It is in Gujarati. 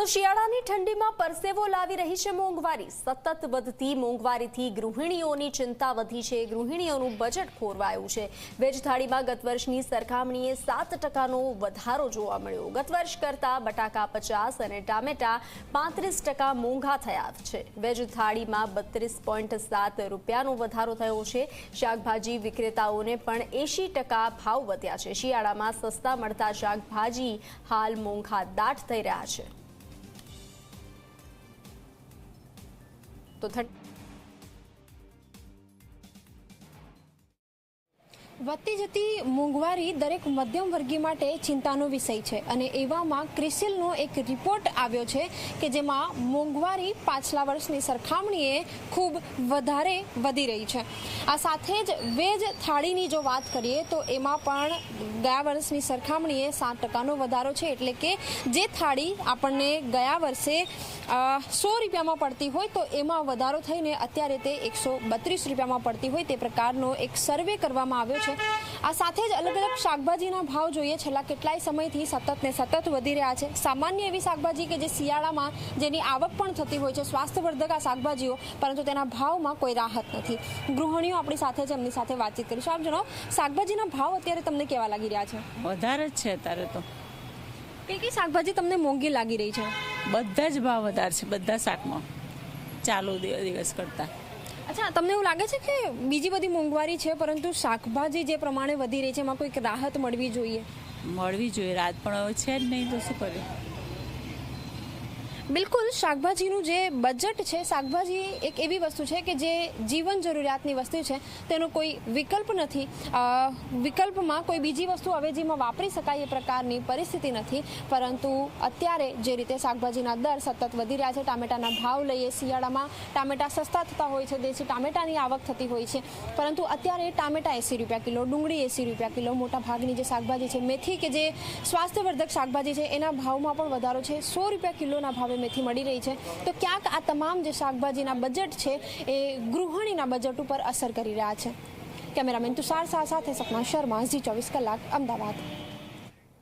તો શિયાળાની ઠંડીમાં પરસેવો લાવી રહી છે મોંઘવારી. સતત વધતી મોંઘવારીથી ગૃહિણીઓની ચિંતા વધી છે. ગૃહિણીઓનું બજેટ ખોરવાયું છે. વેજ થાળીમાં ગત વર્ષની સરખામણીએ સાત ટકાનો વધારો જોવા મળ્યો. ગત વર્ષ કરતાં બટાકા પચાસ અને ટામેટા પાંત્રીસ ટકા મોંઘા થયા છે. વેજ થાળીમાં બત્રીસ પોઈન્ટ સાત રૂપિયાનો વધારો થયો છે. શાકભાજી વિક્રેતાઓને પણ એંશી ટકા ભાવ વધ્યા છે. શિયાળામાં સસ્તા મળતા શાકભાજી હાલ મોંઘા દાટ થઈ રહ્યા છે. તો વધતી જતી મોંઘવારી દરેક મધ્યમ વર્ગીય માટે ચિંતાનો વિષય છે. અને એવામાં ક્રિસિલનો એક રિપોર્ટ આવ્યો છે કે જેમાં મોંઘવારી પાછલા વર્ષની સરખામણીએ ખૂબ વધારે વધી રહી છે. આ સાથે જ વેજ થાળીની જો વાત કરીએ તો એમાં પણ ગયા વર્ષની સરખામણીએ સાત ટકાનો વધારો છે. એટલે કે જે થાળી આપણને ગયા વર્ષે સો રૂપિયામાં પડતી હોય તો એમાં વધારો થઈને અત્યારે તે એકસો બત્રીસ રૂપિયામાં પડતી હોય તે પ્રકારનો એક સર્વે કરવામાં આવ્યો છે. આ સાથે જ અલગ અલગ શાકભાજીના ભાવ જોઈએ. છેલ્લા કેટલાય સમયથી સતત ને સતત વધી રહ્યા છે. સામાન્ય એવી શાકભાજી કે જે શિયાળામાં જેની આવક પણ થતી હોય છે. સ્વાસ્થ્યવર્ધક આ શાકભાજીઓ પરંતુ તેના ભાવમાં કોઈ રાહત નથી. ગૃહિણીઓ આપણી સાથે છે એમની સાથે વાતચીત કરીશું આપ જણાવો શાકભાજીના ભાવ અત્યારે તમને કેવા લાગી રહ્યા છે? વધારે જ છે અત્યારે તો. કઈ કઈ શાકભાજી તમને મોંઘી લાગી રહી છે? બધા જ ભાવ વધારે છે બધા શાકમાં. ચાલુ દિવસ કરતાં. અચ્છા, તમને એવું લાગે છે કે બીજી બધી મોંઘવારી છે, પરંતુ શાકભાજી જે પ્રમાણે વધી રહી છે, એમાં કોઈક રાહત મળવી જોઈએ? મળવી જોઈએ રાત પણ હવે છે જ નહીં તો શું કરીએ? બિલકુલ, શાકભાજીનું જે બજેટ છે, શાકભાજી એક એવી વસ્તુ છે કે જે જીવન જરૂરિયાતની વસ્તુ છે, તેનો કોઈ વિકલ્પ નથી. વિકલ્પમાં કોઈ બીજી વસ્તુ હવે જેમાં વાપરી શકાય એ પ્રકારની પરિસ્થિતિ નથી, પરંતુ અત્યારે જે રીતે શાકભાજીના દર સતત વધી રહ્યા છે, ટામેટાના ભાવ લઈએ શિયાળામાં, ટામેટા સસ્તા થતા હોય છે, દેશી ટામેટાની આવક થતી હોય છે, પરંતુ અત્યારે ટામેટા એંસી રૂપિયા કિલો, ડુંગળી એંસી રૂપિયા કિલો મોટા ભાગની જે શાકભાજી છે, મેથી કે જે સ્વાસ્થ્યવર્ધક શાકભાજી છે, એના ભાવમાં પણ વધારો છે, સો રૂપિયા કિલોના ભાવે મેથી મળી રહી છે. તો ક્યાંક આ તમામ જે શાકભાજીના બજેટ છે, એ ગૃહિણીના બજેટ ઉપર અસર કરી રહ્યા છે. કેમેરામેન તુષાર શાહ સાથે સપના શર્મા, ઝી ચોવીસ કલાક, અમદાવાદ.